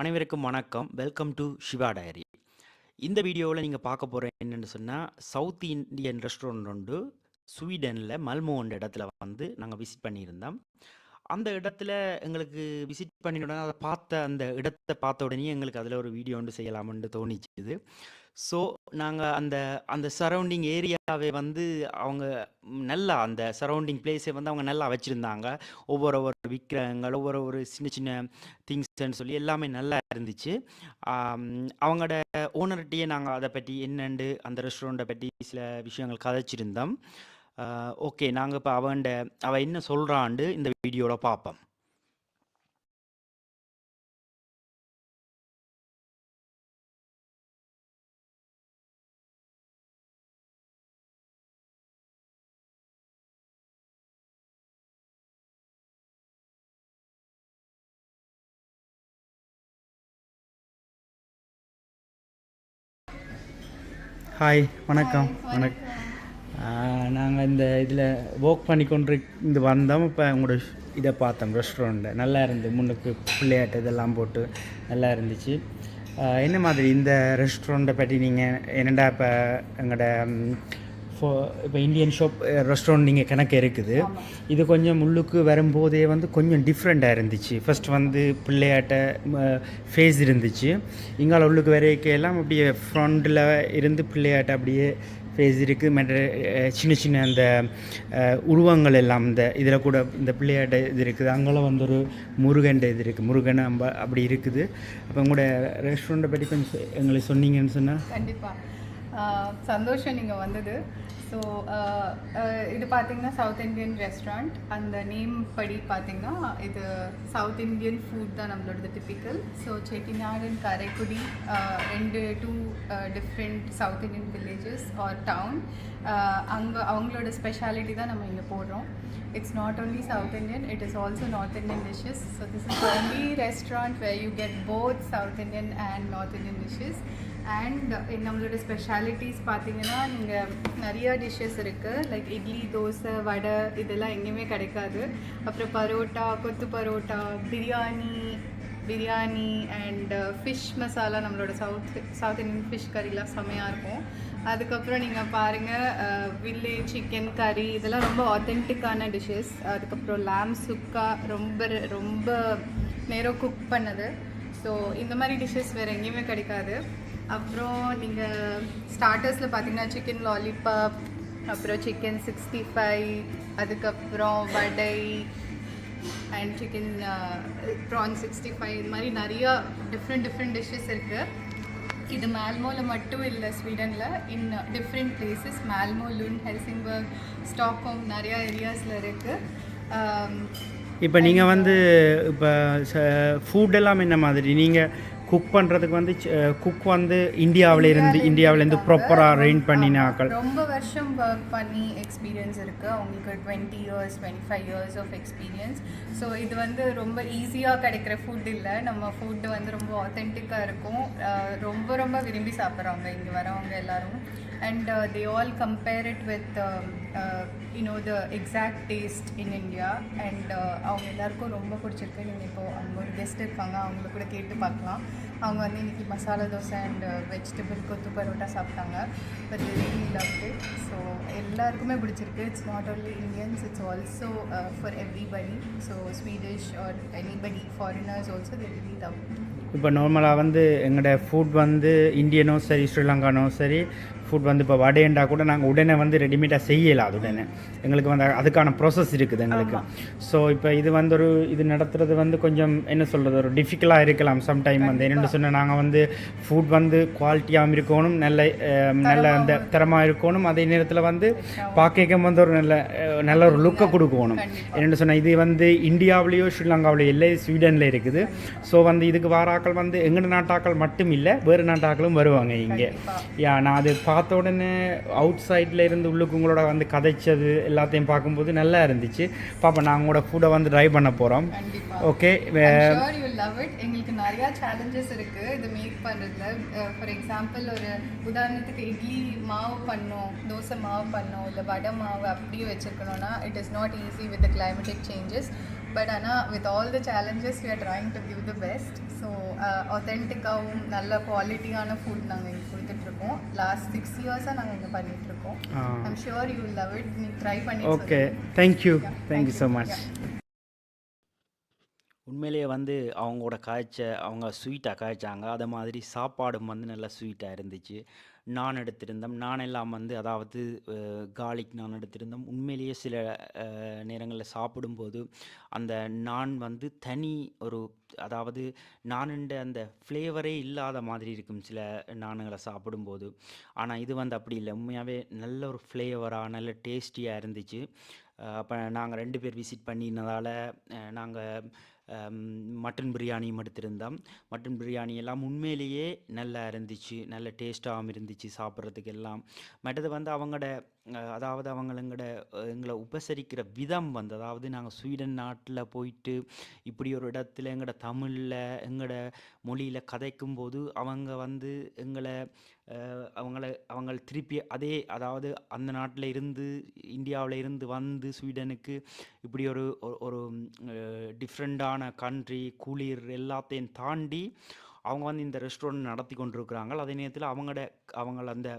அனைவருக்கும் வணக்கம். Welcome to Siva dairy இந்த வீடியோவில் நீங்கள் பார்க்க போகிற என்னென்னு சொன்னால் சவுத் இந்தியன் ரெஸ்டாரண்ட் உண்டு ஸ்வீடனில் மல்மோன்ற இடத்துல வந்து நாங்கள் விசிட் பண்ணியிருந்தோம். அந்த இடத்துல எங்களுக்கு விசிட் பண்ணின உடனே அதை பார்த்த அந்த இடத்தை பார்த்த உடனே எங்களுக்கு அதில் ஒரு வீடியோ ஒன்று செய்யலாம்னு தோணிச்சுது. ஸோ நாங்கள் அந்த அந்த சரௌண்டிங் ஏரியாவை வந்து அவங்க நல்லா அந்த சரௌண்டிங் பிளேஸை வந்து அவங்க நல்லா வச்சுருந்தாங்க. ஒவ்வொரு ஒவ்வொரு விக்கிரகங்கள் ஒவ்வொரு ஒரு சின்ன சின்ன திங்ஸ்ன்னு சொல்லி எல்லாமே நல்லா இருந்துச்சு. அவங்களோட ஓனர்கிட்டயே நாங்கள் அதை பற்றி என்னண்டு அந்த ரெஸ்டாரண்ட்டை பற்றி சில விஷயங்கள் கதைச்சிருந்தோம். ஓகே நாங்கள் இப்போ அவன்ட அவள் என்ன சொல்கிறான்ண்டு இந்த வீடியோவில் பார்ப்போம் ஹாய் வணக்கம். வணக்கம். நாங்கள் இந்த இதில் ஒர்க் பண்ணி கொண்டு இது வந்தோம். இப்போ உங்களோட இதை பார்த்தோம் ரெஸ்டாரண்ட்டை நல்லா இருந்து முன்னுக்கு பிள்ளையாட்டு இதெல்லாம் போட்டு நல்லா இருந்துச்சு. என்ன மாதிரி இந்த ரெஸ்டாரண்ட்டை பற்றி நீங்கள் என்னடா இப்போ எங்களோட ஃபோ இப்போ இந்தியன் ஷாப் ரெஸ்டாரண்ட் நீங்கள் கணக்கு இருக்குது. இது கொஞ்சம் உள்ளுக்கு வரும்போதே வந்து கொஞ்சம் டிஃப்ரெண்ட்டாக இருந்துச்சு. ஃபர்ஸ்ட் வந்து பிள்ளையாட்ட ஃபேஸ் இருந்துச்சு. இங்கால உள்ளுக்கு வரைக்கும் எல்லாம் அப்படியே ஃப்ரண்டில் இருந்து பிள்ளையாட்ட அப்படியே ஃபேஸ் இருக்குது மற்ற அஹ், சின்ன சின்ன அந்த அஹ், உருவங்கள் எல்லாம் இந்த இதில் கூட இந்த பிள்ளையாட்ட இது இருக்குது. அங்கெல்லாம் வந்து ஒரு முருகன் இது இருக்குது முருகன் அம்ப அப்படி இருக்குது. அப்போ உங்களோட ரெஸ்டாரண்ட்டை பற்றி கொஞ்சம் எங்களுக்கு சொன்னீங்கன்னு சொன்னால் கண்டிப்பாக சந்தோஷம் நீங்கள் வந்தது. ஸோ இது பார்த்தீங்கன்னா சவுத் இந்தியன் ரெஸ்டாரண்ட் அந்த நேம் படி பார்த்தீங்கன்னா இது சவுத் இந்தியன் ஃபுட் தான் நம்மளோடது typical so Chettinad and Karaikudi ரெண்டு two different south Indian villages or town அங்கே அவங்களோட ஸ்பெஷாலிட்டி தான் நம்ம இங்கே போடுறோம். It's not only south Indian it is also north Indian dishes so this is only restaurant where you get both south Indian and north Indian dishes and நம்மளோட specialities பார்த்தீங்கன்னா நீங்கள் நிறையா டிஷ்ஷஸ் இருக்குது லைக் இட்லி தோசை வடை இதெல்லாம் எங்கேயுமே கிடைக்காது. அப்புறம் பரோட்டா கொத்து பரோட்டா பிரியாணி பிரியாணி அண்ட் ஃபிஷ் மசாலா நம்மளோட சவுத் சவுத் இந்தியன் ஃபிஷ் கறிலாம் செம்மையாக இருக்கும். அதுக்கப்புறம் நீங்கள் பாருங்கள் வில்லேஜ் சிக்கன் கறி இதெல்லாம் ரொம்ப ஆத்தென்டிக்கான டிஷ்ஷஸ் அதுக்கப்புறம் லேம் சுக்கா ரொம்ப ரொம்ப நேரம் குக் பண்ணது. ஸோ இந்த மாதிரி டிஷ்ஷஸ் வேறு எங்கேயுமே கிடைக்காது. அப்புறம் நீங்கள் ஸ்டார்டர்ஸில் பார்த்தீங்கன்னா சிக்கன் லாலிபாப் அப்புறம் சிக்கன் சிக்ஸ்டி ஃபைவ் அதுக்கப்புறம் vada and chicken prawn sixty five இது மாதிரி நிறையா டிஃப்ரெண்ட் டிஃப்ரெண்ட் டிஷ்ஷஸ் இருக்குது இது மேல்மோவில் மட்டும் இல்லை ஸ்வீடனில் in different places Malmo Lund Helsingborg Stockholm நிறையா ஏரியாஸில் இருக்குது இப்போ நீங்கள் வந்து இப்போ ஃபுட் எல்லாம் என்ன மாதிரி? நீங்கள் குக் பண்ணுறதுக்கு வந்து குக் வந்து இந்தியாவில் இருந்து இந்தியாவிலேருந்து ப்ராப்பராக ரெயின் பண்ணின ஆக்கள் ரொம்ப வருஷம் ஒர்க் பண்ணி எக்ஸ்பீரியன்ஸ் இருக்குது அவங்களுக்கு twenty years twenty five years of experience so இது வந்து ரொம்ப ஈஸியாக கிடைக்கிற ஃபுட் இல்லை. நம்ம ஃபுட்டு வந்து ரொம்ப ஆத்தென்டிக்காக இருக்கும். ரொம்ப ரொம்ப விரும்பி சாப்பிட்றாங்க இங்கே வரவங்க எல்லாரும். And they all compare uh, you know the exact taste in India and uh, அவங்க எல்லாருக்கும் ரொம்ப பிடிச்சிருக்கு. நீங்கள் இப்போது அவங்க ஒரு கெஸ்ட் இருக்காங்க. அவங்கள கூட கேட்டு பார்க்கலாம். அவங்க வந்து இன்றைக்கி masala dosa and vegetable uh, kothu parotta சாப்பிட்டாங்க. But really love it so எல்லாருக்குமே பிடிச்சிருக்கு. It's not only Indians it's also for everybody so Swedish or anybody foreigners also they really love இப்போ நார்மலாக வந்து எங்களோட ஃபுட் வந்து இந்தியனோ சரி ஸ்ரீலங்கானோ சரி ஃபுட் வந்து இப்போ வடையண்டா கூட நாங்கள் உடனே வந்து ரெடிமேடாக செய்யலாம் அது உடனே. எங்களுக்கு வந்து அதுக்கான ப்ராசஸ் இருக்குது எங்களுக்கு. ஸோ இப்போ இது வந்து ஒரு இது நடத்துறது வந்து கொஞ்சம் என்ன சொல்கிறது ஒரு டிஃபிகல்ட்டாக இருக்கலாம். சம்டைம் வந்து என்னென்னு சொன்னால் நாங்கள் வந்து ஃபுட் வந்து குவாலிட்டியாகவும் இருக்கணும் நல்ல நல்ல அந்த தரமாக இருக்கணும். அதே நேரத்தில் வந்து பார்க்க வந்து ஒரு நல்ல நல்ல ஒரு லுக்கை கொடுக்கணும். என்னென்னு சொன்னால் இது வந்து இந்தியாவிலேயோ ஸ்ரீலங்காவிலேயோ இல்லை ஸ்வீடனில் இருக்குது. ஸோ வந்து இதுக்கு வாராக்கள் வந்து எங்கள் நாட்டாக்கள் மட்டும் இல்லை வேறு நாட்டாக்களும் வருவாங்க இங்கே. யா நான் அது பார்த்த உடனே அவுட் சைடில் இருந்து உள்ளுக்கு உங்களோட வந்து கதைச்சது எல்லாத்தையும் பார்க்கும்போது நல்லா இருந்துச்சு. பாப்பா நான் உங்களோட ஃபுட்டை வந்து ட்ரை பண்ண போகிறோம் ஓகே எங்களுக்கு நிறையா சேலஞ்சஸ் இருக்குது இது மேக் பண்ணுறதுல ஃபார் எக்ஸாம்பிள் ஒரு உதாரணத்துக்கு இட்லி மாவு பண்ணோம் தோசை மாவு பண்ணோம் இல்லை வடை மாவு அப்படியே வச்சுருக்கணும்னா it is not easy with climatic changes but ஆனால் with all the challenges we are trying to give the best so ஒத்தென்டிக்காகவும் நல்ல குவாலிட்டியான ஃபுட் நாங்கள் இங்கே கொடுத்துட்ருக்கோம் லாஸ்ட் சிக்ஸ் இயர்ஸாக நாங்கள் இங்கே பண்ணிகிட்ருக்கோம் ஆ. I'm sure you love it நீ ட்ரை பண்ணி okay thank you Yeah, thank thank you you. So much Yeah. உண்மையிலேயே வந்து அவங்களோட காய்ச்ச அவங்க ஸ்வீட்டாக காய்ச்சாங்க. அதை மாதிரி சாப்பாடும் வந்து நல்லா ஸ்வீட்டாக இருந்துச்சு. நான் எடுத்திருந்தோம். நான் எல்லாம் வந்து அதாவது கார்லிக் நான் எடுத்திருந்தோம். உண்மையிலேயே சில நேரங்களில் சாப்பிடும்போது அந்த நான் வந்து தனி ஒரு அதாவது நானுண்ட அந்த ஃப்ளேவரே இல்லாத மாதிரி இருக்கும் சில நானுங்களை சாப்பிடும்போது. ஆனால் இது வந்து அப்படி இல்லை. உண்மையாகவே நல்ல ஒரு ஃப்ளேவராக நல்ல டேஸ்டியாக இருந்துச்சு. அப்போ நாங்கள் ரெண்டு பேர் விசிட் பண்ணினதால் நாங்கள் மட்டன் பிரியாணியும் எடுத்திருந்தோம். மட்டன் பிரியாணி எல்லாம் உண்மையிலேயே நல்லா இருந்துச்சு நல்ல டேஸ்ட்டாகவும் இருந்துச்சு சாப்பிட்றதுக்கு எல்லாம். மற்றது வந்து அவங்களோட அதாவது அவங்களோட எங்களை உபசரிக்கிற விதம் வந்து அதாவது நாங்கள் ஸ்வீடன் நாட்டில் போயிட்டு இப்படி ஒரு இடத்துல எங்களோட தமிழில் எங்களோட மொழியில் கதைக்கும் போது அவங்க வந்து எங்களை அவங்கள அவங்கள திருப்பி அதே அதாவது அந்த நாட்டில் இருந்து இந்தியாவில் இருந்து வந்து ஸ்வீடனுக்கு இப்படி ஒரு ஒரு- ஒரு டிஃப்ரெண்ட்டான கண்ட்ரி குளிர் எல்லாத்தையும் தாண்டி அவங்க வந்து இந்த ரெஸ்டாரண்ட் நடத்தி கொண்டிருக்கிறாங்க. அதே நேரத்தில் அவங்களோட அவங்கள அந்த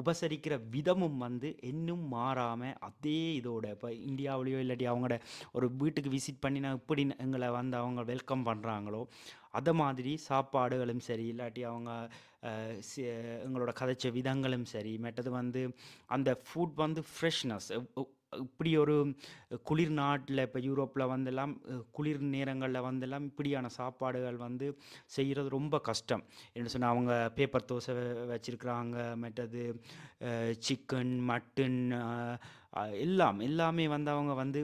உபசரிக்கிற விதமும் வந்து இன்னும் மாறாமல் அதே இதோட இப்போ இந்தியாவிலேயோ இல்லாட்டி அவங்களோட ஒரு வீட்டுக்கு விசிட் பண்ணினா இப்படி எங்களை வந்து அவங்க வெல்கம் பண்ணுறாங்களோ அதை மாதிரி சாப்பாடுகளும் சரி இல்லாட்டி அவங்க எங்களோட கதைச்ச விதங்களும் சரி மற்றது வந்து அந்த ஃபுட் வந்து ஃப்ரெஷ்னஸ் இப்படி ஒரு குளிர் நாட்டில் இப்போ யூரோப்பில் வந்தெல்லாம் குளிர் நேரங்களில் வந்தெல்லாம் இப்படியான சாப்பாடுகள் வந்து செய்கிறது ரொம்ப கஷ்டம். என்ன சொன்னால் அவங்க பேப்பர் தோசை வச்சுருக்குறாங்க மற்றது சிக்கன் மட்டன் எல்லாம் எல்லாமே வந்து அவங்க வந்து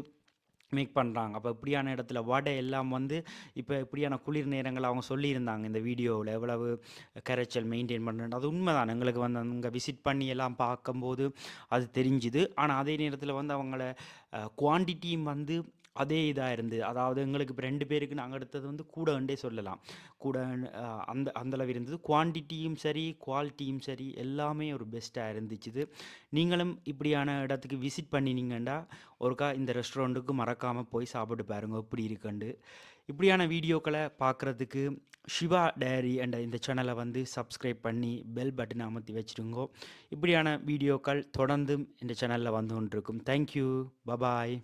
மேக் பண்ணுறாங்க அப்போ இப்படியான இடத்துல வடை எல்லாம் வந்து இப்போ இப்படியான குளிர் நேரங்கள் அவங்க சொல்லியிருந்தாங்க இந்த வீடியோவில். எவ்வளவு கரைச்சல் மெயின்டைன் பண்ணுறது அது உண்மைதான். எங்களுக்கு வந்து அங்கே விசிட் பண்ணி எல்லாம் பார்க்கும்போது அது தெரிஞ்சுது. ஆனால் அதே நேரத்தில் வந்து அவங்கள குவான்டிட்டியும் வந்து அதே இதாக இருந்தது அதாவது எங்களுக்கு இப்போ ரெண்டு பேருக்கு நாங்கள் எடுத்தது வந்து கூடண்டே சொல்லலாம். கூட அந்த அந்தளவு இருந்தது. குவான்டிட்டியும் சரி குவாலிட்டியும் சரி எல்லாமே ஒரு பெஸ்ட்டாக இருந்துச்சுது. நீங்களும் இப்படியான இடத்துக்கு விசிட் பண்ணினீங்கன்னா ஒருக்கா இந்த ரெஸ்டாரண்ட்டுக்கு மறக்காமல் போய் சாப்பிட்டு பாருங்க எப்படி இருக்குண்டு இப்படியான வீடியோக்களை பார்க்குறதுக்கு சிவா டேரி என்ற இந்த சேனலை வந்து சப்ஸ்கிரைப் பண்ணி பெல் பட்டனை அமர்த்தி வச்சுருங்கோ இப்படியான வீடியோக்கள் தொடர்ந்தும் இந்த சேனலில் வந்து கொண்டிருக்கும். Thank you bye bye